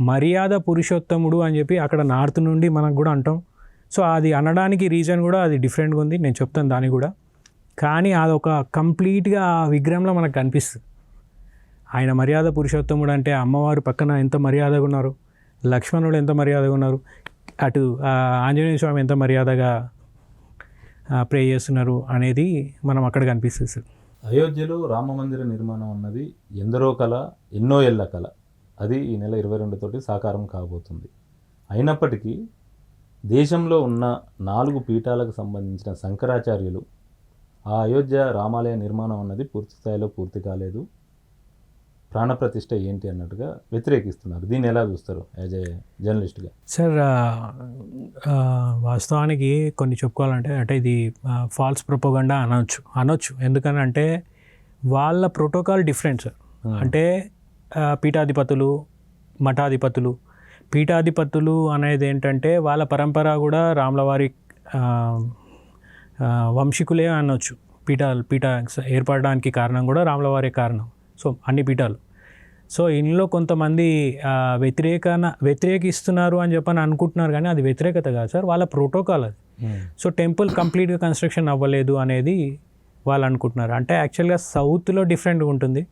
మర్యాద పురుషోత్తముడు అని చెప్పి అక్కడ నార్త్ నుండి మనకు కూడా అంటాం. సో అది అనడానికి రీజన్ కూడా అది డిఫరెంట్గా ఉంది. నేను చెప్తాను దాన్ని కూడా. కానీ అదొక కంప్లీట్గా ఆ విగ్రహంలో మనకు కనిపిస్తుంది. ఆయన మర్యాద పురుషోత్తముడు అంటే అమ్మవారు పక్కన ఎంత మర్యాదగా ఉన్నారు? లక్ష్మణుడు ఎంత మర్యాదగా ఉన్నారు? అటు ఆంజనేయ స్వామి ఎంత మర్యాదగా ప్రే చేస్తున్నారు అనేది మనం అక్కడ కనిపిస్తుంది సార్. అయోధ్యలో రామ మందిర నిర్మాణం అన్నది ఎందరో కళ ఎన్నో ఏళ్ళ కళ. అది ఈ నెల ఇరవై రెండు తోటి సాకారం కాబోతుంది. అయినప్పటికీ దేశంలో ఉన్న నాలుగు పీఠాలకు సంబంధించిన శంకరాచార్యులు ఆ అయోధ్య రామాలయ నిర్మాణం అన్నది పూర్తి స్థాయిలో పూర్తి కాలేదు. ప్రాణప్రతిష్ఠ ఏంటి అన్నట్టుగా వ్యతిరేకిస్తున్నారు. దీన్ని ఎలా చూస్తారు యాజ్ ఏ జర్నలిస్ట్గా? సార్ వాస్తవానికి కొన్ని చెప్పుకోవాలంటే అంటే ఇది ఫాల్స్ ప్రొపగండా అనొచ్చు. అనొచ్చు. ఎందుకని అంటే వాళ్ళ ప్రోటోకాల్ డిఫరెంట్ సార్. అంటే పీఠాధిపతులు మఠాధిపతులు. పీఠాధిపతులు అనేది ఏంటంటే వాళ్ళ పరంపర కూడా రాములవారి వంశీకులే అనొచ్చు. పీఠ పీఠ ఏర్పడడానికి కారణం కూడా రాములవారే కారణం. సో అన్ని పీఠాలు. సో ఇందులో కొంతమంది వ్యతిరేకన వ్యతిరేకిస్తున్నారు అని చెప్పని అనుకుంటున్నారు కానీ అది వ్యతిరేకత కాదు సార్. వాళ్ళ ప్రోటోకాల్ అది. సో టెంపుల్ కంప్లీట్గా కన్స్ట్రక్షన్ అవ్వలేదు అనేది వాళ్ళు అనుకుంటున్నారు. అంటే యాక్చువల్గా సౌత్లో డిఫరెంట్గా ఉంటుంది.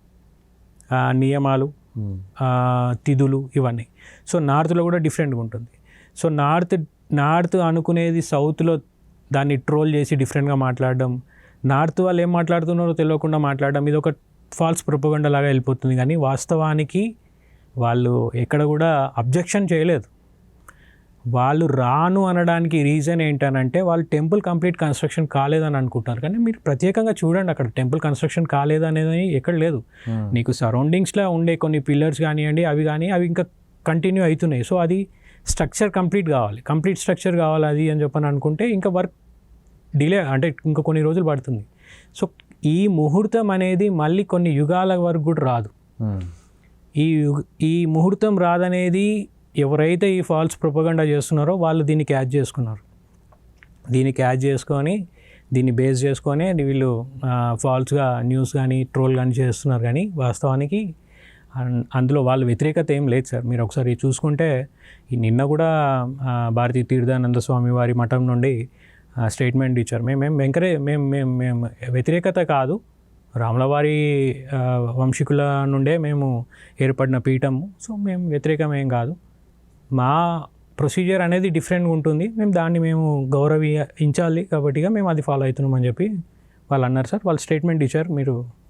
నియమాలు తిథులు ఇవన్నీ. సో నార్త్లో కూడా డిఫరెంట్గా ఉంటుంది. సో నార్త్ నార్త్ అనుకునేది సౌత్లో దాన్ని ట్రోల్ చేసి డిఫరెంట్గా మాట్లాడడం నార్త్ వాళ్ళు ఏం మాట్లాడుతున్నారో తెలియకుండా మాట్లాడడం ఇది ఒక ఫాల్స్ ప్రొపగండా లాగా వెళ్ళిపోతుంది. కానీ వాస్తవానికి వాళ్ళు ఎక్కడ కూడా అబ్జెక్షన్ చేయలేదు. వాళ్ళు రాను అనడానికి రీజన్ ఏంటనంటే వాళ్ళు టెంపుల్ కంప్లీట్ కన్స్ట్రక్షన్ కాలేదని అనుకుంటున్నారు. కానీ మీరు ప్రత్యేకంగా చూడండి అక్కడ టెంపుల్ కన్స్ట్రక్షన్ కాలేదనేది ఎక్కడ లేదు. నీకు సరౌండింగ్స్లో ఉండే కొన్ని పిల్లర్స్ కానివ్వండి అవి కానీ అవి ఇంకా కంటిన్యూ అవుతున్నాయి. సో అది స్ట్రక్చర్ కంప్లీట్ కావాలి. కంప్లీట్ స్ట్రక్చర్ కావాలి అది అని చెప్పని అనుకుంటే ఇంకా వర్క్ డిలే అంటే ఇంకా కొన్ని రోజులు పడుతుంది. సో ఈ ముహూర్తం అనేది మళ్ళీ కొన్ని యుగాల వరకు కూడా రాదు. ఈ ఈ ముహూర్తం రాదనేది ఎవరైతే ఈ ఫాల్స్ ప్రొపగండా చేస్తున్నారో వాళ్ళు దీన్ని క్యాచ్ చేసుకున్నారు. దీన్ని క్యాచ్ చేసుకొని దీన్ని బేస్ చేసుకొని వీళ్ళు ఫాల్స్గా న్యూస్ కానీ ట్రోల్ కానీ చేస్తున్నారు కానీ వాస్తవానికి అందులో వాళ్ళ వ్యతిరేకత ఏం లేదు సార్. మీరు ఒకసారి చూసుకుంటే ఈ నిన్న కూడా భారతీ తీర్థానంద స్వామి వారి మఠం నుండి స్టేట్మెంట్ ఇచ్చారు. మేము మేము వెంకరే మేము మేము మేము వ్యతిరేకత కాదు. రాములవారి వంశీకుల నుండే మేము ఏర్పడిన పీఠము. సో మేము వ్యతిరేకమేం కాదు. మా ప్రొసీజర్ అనేది డిఫరెంట్గా ఉంటుంది. మేము దాన్ని మేము గౌరవించాలి కాబట్టిగా మేము అది ఫాలో అవుతున్నాం అని చెప్పి వాళ్ళు అన్నారు సార్. వాళ్ళు స్టేట్మెంట్ ఇచ్చారు. మీరు